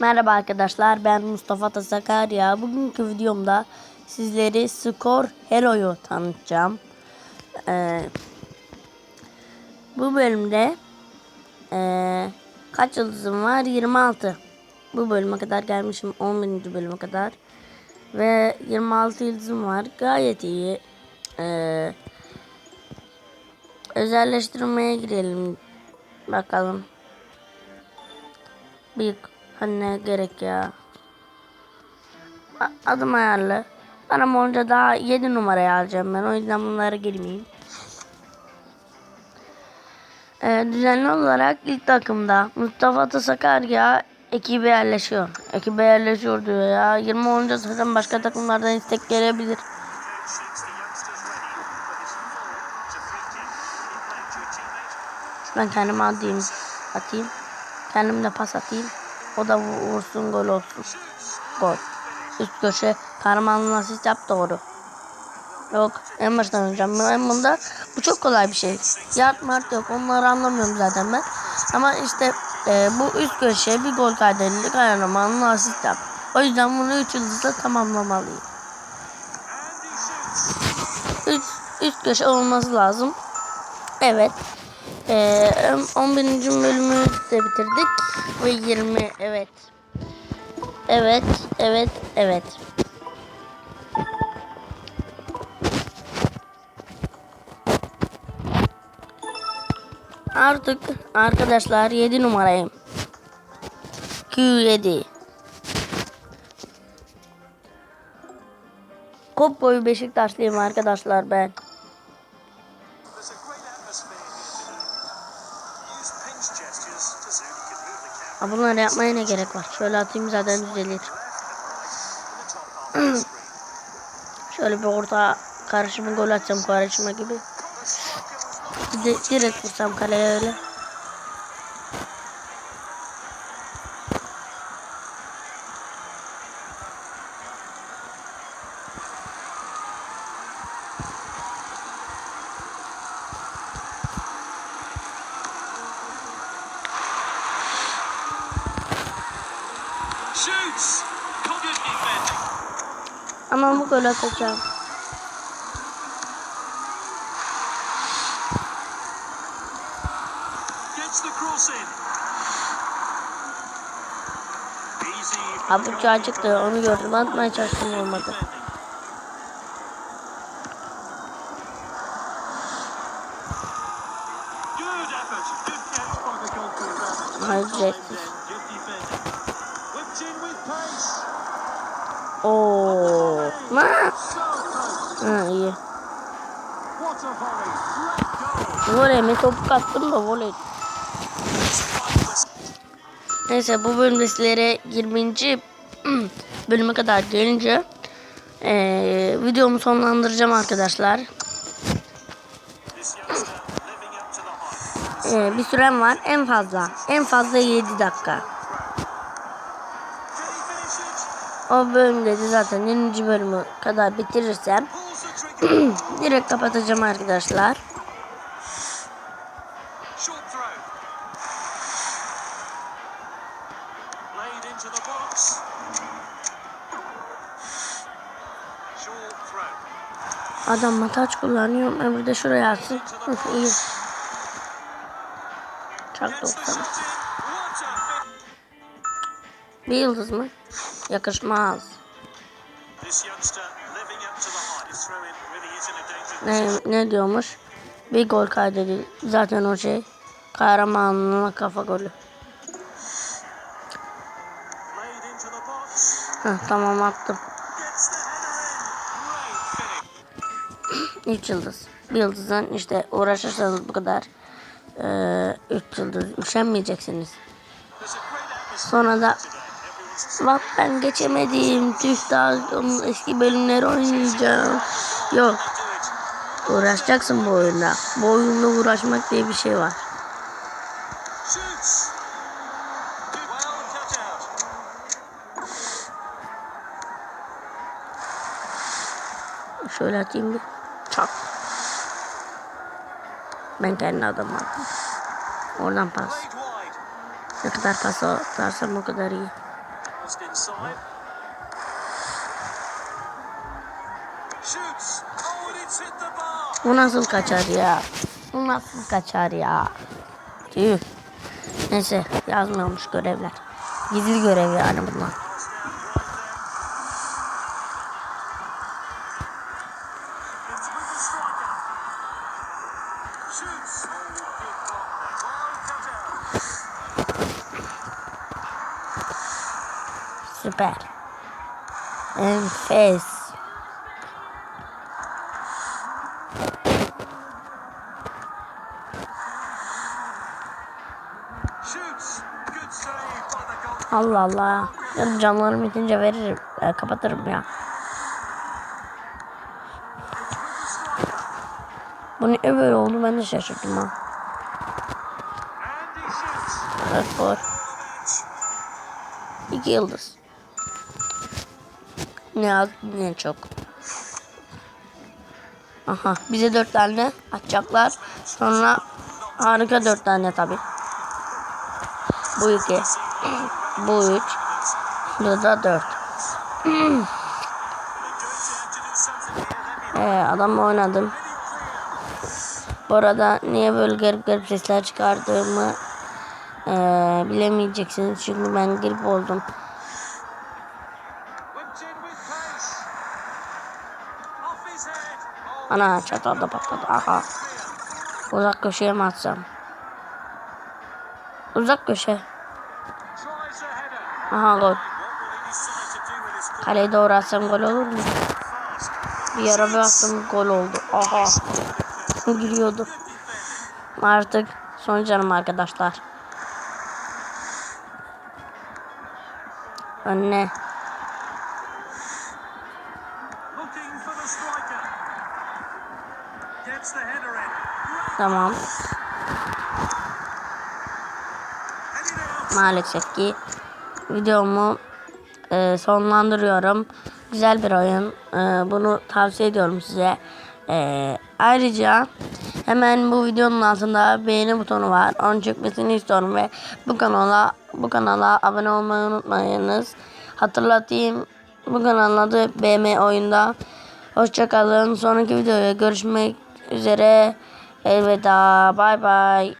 Merhaba arkadaşlar ben Mustafa Tasakarya. Bugünkü videomda sizleri Skor Hero'yu tanıtacağım. Ee, bu bölümde ee, kaç yıldızım var? 26. Bu bölüme kadar gelmişim 11. bölüme kadar. Ve 26 yıldızım var. Gayet iyi. Ee, özelleştirmeye girelim. Bakalım. Büyük. Hani ne gerek ya. Adım ayarlı. Bana olunca daha 7 numaraya alacağım ben. O yüzden bunlara girmeyeyim. Ee, düzenli olarak ilk takımda Mustafa Atasakarya ekibe yerleşiyor. Ekibe yerleşiyor diyor ya. 20 olunca zaten başka takımlardan istek gelebilir. Ben kendime atayım. atayım. Kendim de pas atayım. O da vursun gol olsun. Gol. Üst köşe kahramanın asist yap doğru. Yok en baştan oynayacağım. Ben bunda bu çok kolay bir şey. Yard mart yok onları anlamıyorum zaten ben. Ama işte e, bu üst köşe bir gol kaydedildi kahramanın asist yap. O yüzden bunu 3 yıldızla tamamlamalıyım. Üst, üst köşe olması lazım. Evet. Ee, 11. bölümü de bitirdik. Ve 20 evet. Evet, evet, evet. Artık arkadaşlar 7 numarayım. Q7. Kop boyu Beşiktaşlıyım arkadaşlar ben. Ha, bunları yapmaya ne gerek var? Şöyle atayım zaten düzelir. Şöyle bir orta karışımı gol atacağım karışıma gibi. Direkt vursam kaleye öyle. Ama bu gol atacağım. Ha bu uçağı çıktı onu gördüm. Atmaya çalıştım olmadı. defending. Oo. Ma. Ha iyi. Voley mi topu kattım da voley. Neyse bu bölümde sizlere 20. bölüme kadar gelince eee videomu sonlandıracağım arkadaşlar. Eee, bir sürem var en fazla. En fazla 7 dakika. O bölümde de zaten 20. bölümü kadar bitirirsem direkt kapatacağım arkadaşlar. Adam mataç kullanıyor. Öbürü de şuraya atsın. İyi. Çak Gets the 90. shot in. What a fit. Bir yıldız mı? Yakışmaz. Ne, ne diyormuş? Bir gol kaydedildi. Zaten o şey kahramanlığına kafa golü. Heh, tamam attım. 3 yıldız. Bir yıldızdan işte uğraşırsanız bu kadar 3 yıldız üşenmeyeceksiniz. Sonra da bak ben geçemedim. Tüh daha eski bölümleri oynayacağım. Yok uğraşacaksın bu oyunda. Bu oyunda uğraşmak diye bir şey var. Şöyle atayım bir. Çak. Ben kendi adıma attım. Oradan pas. Ne kadar pas atarsam o kadar iyi. İnside. Shoots. Oh, and it's hit the bar. Bu nasıl kaçar ya? Bu nasıl kaçar ya? Tüh. Neyse yazmıyormuş görevler. Gizli görev yani bunlar. Süper. Enfes. Allah Allah. Ya canlarım bitince veririm. e, kapatırım ya. Bu niye böyle oldu ben de şaşırdım ha. Dört gol. İki yıldız. Ne az ne çok. Aha bize dört tane atacaklar. Sonra harika dört tane tabi. Bu iki. Bu üç. Bu da dört. Ee, adamla oynadım. Bu arada niye böyle garip garip sesler çıkardığımı ee, bilemeyeceksiniz çünkü ben grip oldum. Ana çatalda patladı. Aha. Uzak köşeye mi atsam? Uzak köşe. Aha gol. Kaleye doğru atsam gol olur mu? Bir ara bir attım gol oldu. Aha. Giriyordu. Artık son canım arkadaşlar. Önüne. Tamam. Maalesef ki videomu e, sonlandırıyorum. Güzel bir oyun. E, bunu tavsiye ediyorum size. E, ayrıca hemen bu videonun altında beğeni butonu var. Onu çekmesini istiyorum ve bu kanala bu kanala abone olmayı unutmayınız. Hatırlatayım. Bu kanalın adı BM Oyunda. Hoşçakalın. Sonraki videoya görüşmek üzere. Elveda. Bay bay.